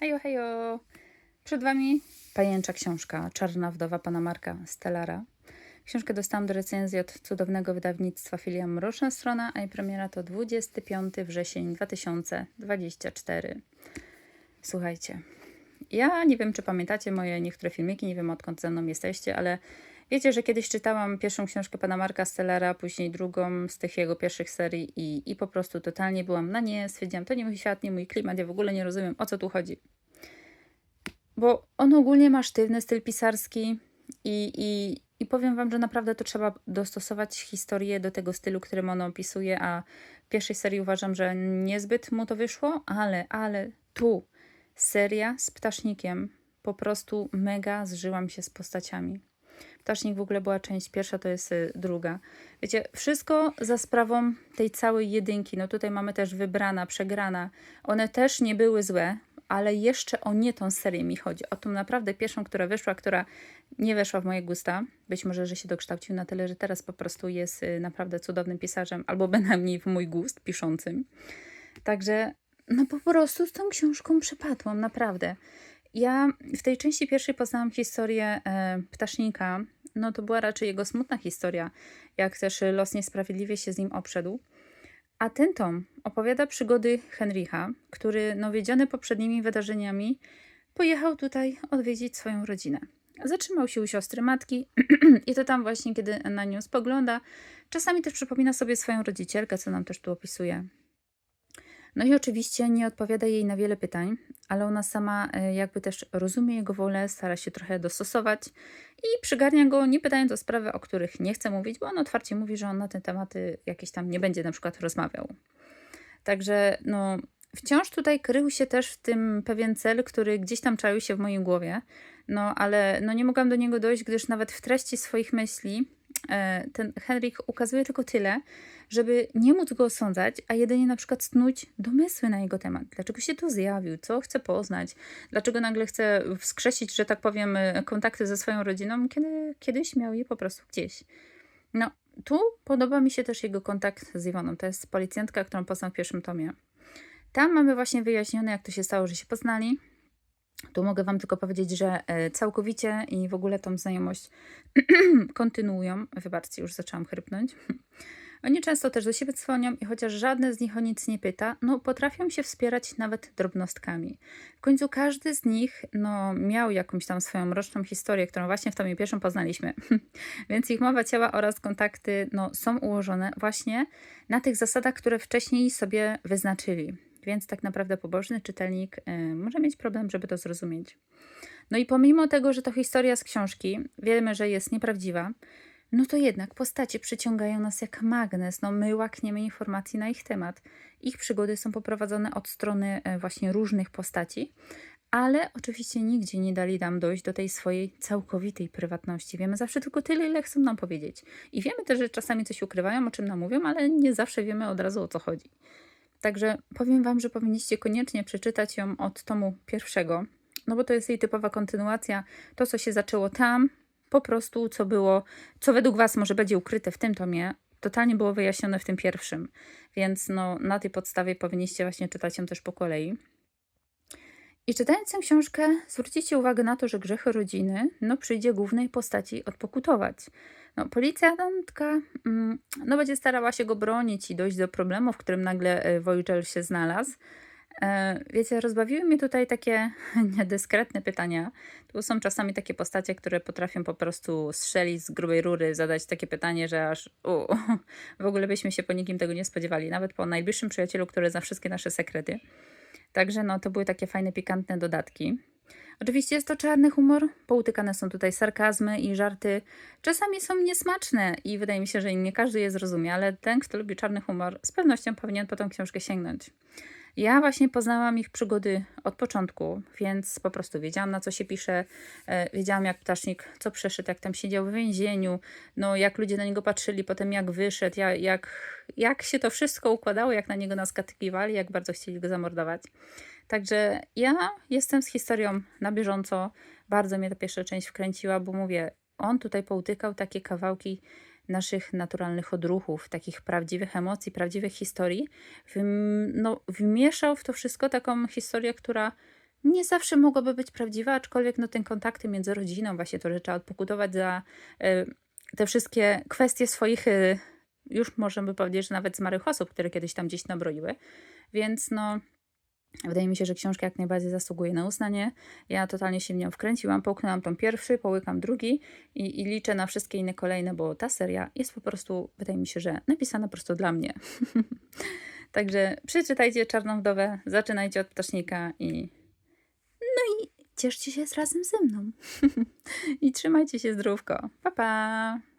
Hejo, hejo! Przed Wami pajęcza książka Czarna wdowa pana Marka Stellara. Książkę dostałam do recenzji od cudownego wydawnictwa Filia Mroczna Strona, a jej premiera to 25 wrzesień 2024. Słuchajcie, ja nie wiem, czy pamiętacie moje niektóre filmiki, nie wiem odkąd ze mną jesteście, ale wiecie, że kiedyś czytałam pierwszą książkę pana Marka Stellara, później drugą z tych jego pierwszych serii i, i po prostu totalnie byłam na nie, stwierdziłam, to nie mój świat, nie mój klimat, ja w ogóle nie rozumiem, o co tu chodzi. Bo on ogólnie ma sztywny styl pisarski i, i, i powiem wam, że naprawdę to trzeba dostosować historię do tego stylu, którym on opisuje, a w pierwszej serii uważam, że niezbyt mu to wyszło, ale, ale tu seria z ptasznikiem po prostu mega zżyłam się z postaciami. Ptasznik w ogóle była część pierwsza, to jest y, druga. Wiecie, wszystko za sprawą tej całej jedynki. No tutaj mamy też wybrana, przegrana. One też nie były złe, ale jeszcze o nie tą serię mi chodzi. O tą naprawdę pierwszą, która wyszła, która nie weszła w moje gusta. Być może, że się dokształcił na tyle, że teraz po prostu jest y, naprawdę cudownym pisarzem, albo bynajmniej w mój gust piszącym. Także no po prostu z tą książką przypadłam, naprawdę. Ja w tej części pierwszej poznałam historię e, ptasznika. No to była raczej jego smutna historia, jak też los niesprawiedliwie się z nim obszedł. A ten tom opowiada przygody Henricha, który, no wiedziony poprzednimi wydarzeniami, pojechał tutaj odwiedzić swoją rodzinę. Zatrzymał się u siostry matki i to tam właśnie, kiedy na nią spogląda, czasami też przypomina sobie swoją rodzicielkę, co nam też tu opisuje. No i oczywiście nie odpowiada jej na wiele pytań, ale ona sama e, jakby też rozumie jego wolę, stara się trochę dostosować i przygarnia go, nie pytając o sprawy, o których nie chce mówić, bo on otwarcie mówi, że on na te tematy jakieś tam nie będzie na przykład rozmawiał. Także no, wciąż tutaj krył się też w tym pewien cel, który gdzieś tam czaił się w mojej głowie, no ale no, nie mogłam do niego dojść, gdyż nawet w treści swoich myśli ten Henryk ukazuje tylko tyle, żeby nie móc go osądzać, a jedynie na przykład snuć domysły na jego temat. Dlaczego się tu zjawił, co chce poznać, dlaczego nagle chce wskrzesić, że tak powiem, kontakty ze swoją rodziną, kiedy kiedyś miał je po prostu gdzieś. No, tu podoba mi się też jego kontakt z Iwoną. To jest policjantka, którą poznał w pierwszym tomie. Tam mamy właśnie wyjaśnione, jak to się stało, że się poznali. Tu mogę Wam tylko powiedzieć, że e, całkowicie i w ogóle tą znajomość kontynuują. Wybaczcie, już zaczęłam chrypnąć. Oni często też do siebie dzwonią i chociaż żadne z nich o nic nie pyta, no potrafią się wspierać nawet drobnostkami. W końcu każdy z nich no, miał jakąś tam swoją mroczną historię, którą właśnie w tomie pierwszym poznaliśmy. Więc ich mowa ciała oraz kontakty no, są ułożone właśnie na tych zasadach, które wcześniej sobie wyznaczyli. Więc tak naprawdę pobożny czytelnik y, może mieć problem, żeby to zrozumieć. No i pomimo tego, że to historia z książki, wiemy, że jest nieprawdziwa, no to jednak postacie przyciągają nas jak magnes. No my łakniemy informacji na ich temat. Ich przygody są poprowadzone od strony e, właśnie różnych postaci, ale oczywiście nigdzie nie dali nam dojść do tej swojej całkowitej prywatności. Wiemy zawsze tylko tyle, ile chcą nam powiedzieć. I wiemy też, że czasami coś ukrywają, o czym nam mówią, ale nie zawsze wiemy od razu o co chodzi. Także powiem Wam, że powinniście koniecznie przeczytać ją od tomu pierwszego, no bo to jest jej typowa kontynuacja. To, co się zaczęło tam, po prostu, co było, co według Was może będzie ukryte w tym tomie, totalnie było wyjaśnione w tym pierwszym. Więc no, na tej podstawie powinniście właśnie czytać ją też po kolei. I czytając tę książkę, zwrócicie uwagę na to, że grzechy rodziny no, przyjdzie głównej postaci odpokutować. No, policjantka mm, no, będzie starała się go bronić i dojść do problemu, w którym nagle e, Wojczel się znalazł. E, wiecie, rozbawiły mnie tutaj takie niedyskretne pytania. Tu są czasami takie postacie, które potrafią po prostu strzelić z grubej rury, zadać takie pytanie, że aż u, w ogóle byśmy się po nikim tego nie spodziewali, nawet po najbliższym przyjacielu, który zna wszystkie nasze sekrety. Także no, to były takie fajne, pikantne dodatki. Oczywiście jest to czarny humor, poutykane są tutaj sarkazmy i żarty. Czasami są niesmaczne i wydaje mi się, że nie każdy je zrozumie, ale ten, kto lubi czarny humor, z pewnością powinien po tą książkę sięgnąć. Ja właśnie poznałam ich przygody od początku, więc po prostu wiedziałam na co się pisze, e, wiedziałam jak ptasznik co przeszedł, jak tam siedział w więzieniu, no jak ludzie na niego patrzyli, potem jak wyszedł, jak, jak, jak się to wszystko układało, jak na niego naskatykiwali, jak bardzo chcieli go zamordować. Także ja jestem z historią na bieżąco. Bardzo mnie ta pierwsza część wkręciła, bo mówię, on tutaj poutykał takie kawałki naszych naturalnych odruchów, takich prawdziwych emocji, prawdziwych historii, no, wmieszał w to wszystko taką historię, która nie zawsze mogłaby być prawdziwa, aczkolwiek no, ten kontakty między rodziną, właśnie to, że trzeba odpokutować za e, te wszystkie kwestie swoich, e, już możemy powiedzieć, że nawet zmarłych osób, które kiedyś tam gdzieś nabroiły. Więc no, wydaje mi się, że książka jak najbardziej zasługuje na uznanie. Ja totalnie się w nią wkręciłam, połknęłam tą pierwszy, połykam drugi i, i liczę na wszystkie inne kolejne, bo ta seria jest po prostu, wydaje mi się, że napisana po prostu dla mnie. Także przeczytajcie Czarną Wdowę, zaczynajcie od Ptasznika i no i cieszcie się razem ze mną. I trzymajcie się zdrówko. Pa, pa!